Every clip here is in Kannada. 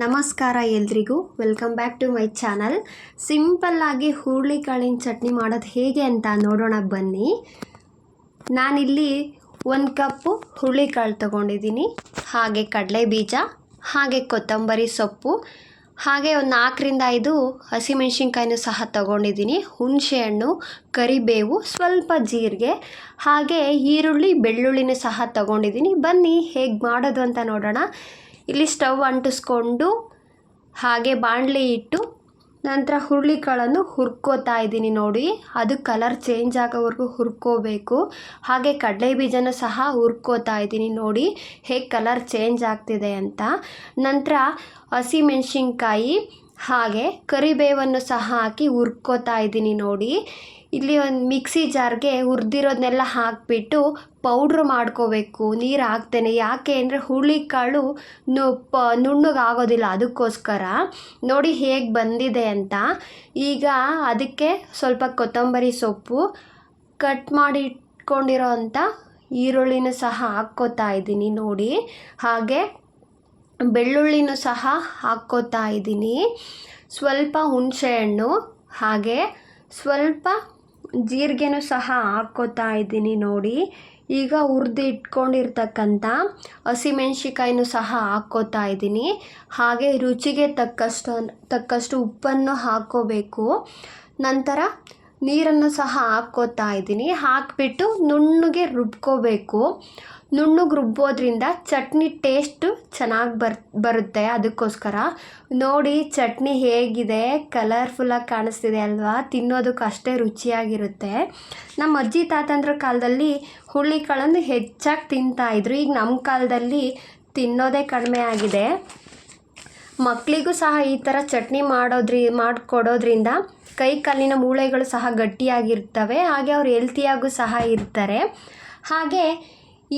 ನಮಸ್ಕಾರ ಎಲ್ರಿಗೂ. Welcome back to my channel ಸಿಂಪಲ್ಲಾಗಿ ಹುರುಳಿಕಾಳಿನ ಚಟ್ನಿ ಮಾಡೋದು ಹೇಗೆ ಅಂತ ನೋಡೋಣ ಬನ್ನಿ. ನಾನಿಲ್ಲಿ ಒಂದು ಕಪ್ಪು ಹುರುಳಿಕಾಳು ತೊಗೊಂಡಿದ್ದೀನಿ. ಹಾಗೆ ಕಡಲೆ ಬೀಜ, ಹಾಗೆ ಕೊತ್ತಂಬರಿ ಸೊಪ್ಪು, ಹಾಗೆ ಒಂದು ನಾಲ್ಕರಿಂದ ಐದು ಹಸಿಮೆಣ್ಸಿನ್ಕಾಯಿನೂ ಸಹ ತೊಗೊಂಡಿದ್ದೀನಿ. ಹುಣಸೆಹಣ್ಣು ಕರಿಬೇವು, ಸ್ವಲ್ಪ ಜೀರಿಗೆ, ಹಾಗೆ ಈರುಳ್ಳಿ, ಬೆಳ್ಳುಳ್ಳಿನೂ ಸಹ ತೊಗೊಂಡಿದ್ದೀನಿ. ಬನ್ನಿ ಹೇಗೆ ಮಾಡೋದು ಅಂತ ನೋಡೋಣ. ಇಲ್ಲಿ ಸ್ಟವ್ ಅಂಟಿಸ್ಕೊಂಡು ಹಾಗೆ ಬಾಣಲಿ ಇಟ್ಟು ನಂತರ ಹುರುಳಿಕಾಳನ್ನು ಹುರ್ಕೋತಾ ಇದ್ದೀನಿ ನೋಡಿ. ಅದು ಕಲರ್ ಚೇಂಜ್ ಆಗೋವರೆಗೂ ಹುರ್ಕೋಬೇಕು. ಹಾಗೆ ಕಡಲೆ ಬೀಜನ ಸಹ ಹುರ್ಕೋತಾ ಇದ್ದೀನಿ ನೋಡಿ. ಹೇಗೆ ಕಲರ್ ಚೇಂಜ್ ಆಗ್ತಿದೆ ಅಂತ. ನಂತರ ಹಸಿಮೆಣ್ಸಿನ್ಕಾಯಿ ಹಾಗೆ ಕರಿಬೇವನ್ನು ಸಹ ಹಾಕಿ ಹುರ್ಕೋತಾ ಇದ್ದೀನಿ ನೋಡಿ. ಇಲ್ಲಿ ಒಂದು ಮಿಕ್ಸಿ ಜಾರ್ಗೆ ಹುರಿದಿರೋದನ್ನೆಲ್ಲ ಹಾಕಿಬಿಟ್ಟು ಪೌಡ್ರ್ ಮಾಡ್ಕೋಬೇಕು. ನೀರು ಹಾಕ್ತೇನೆ. ಯಾಕೆ ಅಂದರೆ ಹುಳಿಕಾಳು ನು ಪ ನುಣ್ಣಗಾಗೋದಿಲ್ಲ ಅದಕ್ಕೋಸ್ಕರ. ನೋಡಿ ಹೇಗೆ ಬಂದಿದೆ ಅಂತ. ಈಗ ಅದಕ್ಕೆ ಸ್ವಲ್ಪ ಕೊತ್ತಂಬರಿ ಸೊಪ್ಪು ಕಟ್ ಮಾಡಿ ಇಟ್ಕೊಂಡಿರೋ ಅಂಥ ಈರುಳ್ಳಿನೂ ಸಹ ಹಾಕ್ಕೋತಾ ಇದ್ದೀನಿ ನೋಡಿ. ಹಾಗೆ ಬೆಳ್ಳುಳ್ಳಿನೂ ಸಹ ಹಾಕ್ಕೋತಾ ಇದ್ದೀನಿ. ಸ್ವಲ್ಪ ಹುಣಸೆಹಣ್ಣು ಹಾಗೆ ಸ್ವಲ್ಪ ಜೀರಿಗೆನೂ ಸಹ ಹಾಕ್ಕೋತಾ ಇದ್ದೀನಿ ನೋಡಿ. ಈಗ ಹುರಿದು ಇಟ್ಕೊಂಡಿರ್ತಕ್ಕಂಥ ಹಸಿಮೆಣ್ಸಿಕಾಯಿನೂ ಸಹ ಹಾಕ್ಕೋತಾ ಇದ್ದೀನಿ. ಹಾಗೆ ರುಚಿಗೆ ತಕ್ಕಷ್ಟು ತಕ್ಕಷ್ಟು ಉಪ್ಪನ್ನು ಹಾಕ್ಕೋಬೇಕು. ನಂತರ ನೀರನ್ನು ಸಹ ಹಾಕ್ಕೋತಾ ಇದ್ದೀನಿ. ಹಾಕಿಬಿಟ್ಟು ನುಣ್ಣಗೆ ರುಬ್ಕೋಬೇಕು. ನುಣ್ಣಗೆ ರುಬ್ಬೋದ್ರಿಂದ ಚಟ್ನಿ ಟೇಸ್ಟು ಚೆನ್ನಾಗಿ ಬರ್, ಬರುತ್ತೆ ಅದಕ್ಕೋಸ್ಕರ. ನೋಡಿ ಚಟ್ನಿ ಹೇಗಿದೆ ಕಲರ್ಫುಲ್ಲಾಗಿ ಕಾಣಿಸ್ತಿದೆ ಅಲ್ವಾ? ತಿನ್ನೋದಕ್ಕೆ ಅಷ್ಟೇ ರುಚಿಯಾಗಿರುತ್ತೆ. ನಮ್ಮ ಅಜ್ಜಿ ತಾತಂದ್ರ ಕಾಲದಲ್ಲಿ ಹುಳಿಕಾಳನ್ನು ಹೆಚ್ಚಾಗಿ ತಿಂತಾಯಿದ್ರು ಈಗ ನಮ್ಮ ಕಾಲದಲ್ಲಿ ತಿನ್ನೋದೇ ಕಡಿಮೆ ಆಗಿದೆ. ಮಕ್ಕಳಿಗೂ ಸಹ ಈ ಥರ ಚಟ್ನಿ ಮಾಡೋದ್ರಿ, ಮಾಡಿಕೊಡೋದ್ರಿಂದ ಕೈ ಕಾಲಿನ ಮೂಳೆಗಳು ಸಹ ಗಟ್ಟಿಯಾಗಿರ್ತವೆ, ಹಾಗೆ ಅವ್ರು ಹೆಲ್ತಿಯಾಗೂ ಸಹ ಇರ್ತಾರೆ. ಹಾಗೆ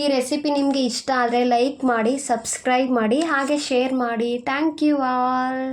ಈ ರೆಸಿಪಿ ನಿಮಗೆ ಇಷ್ಟ ಆದರೆ ಲೈಕ್ ಮಾಡಿ ಸಬ್ಸ್ಕ್ರೈಬ್ ಮಾಡಿ, ಹಾಗೆ ಶೇರ್ ಮಾಡಿ. Thank you all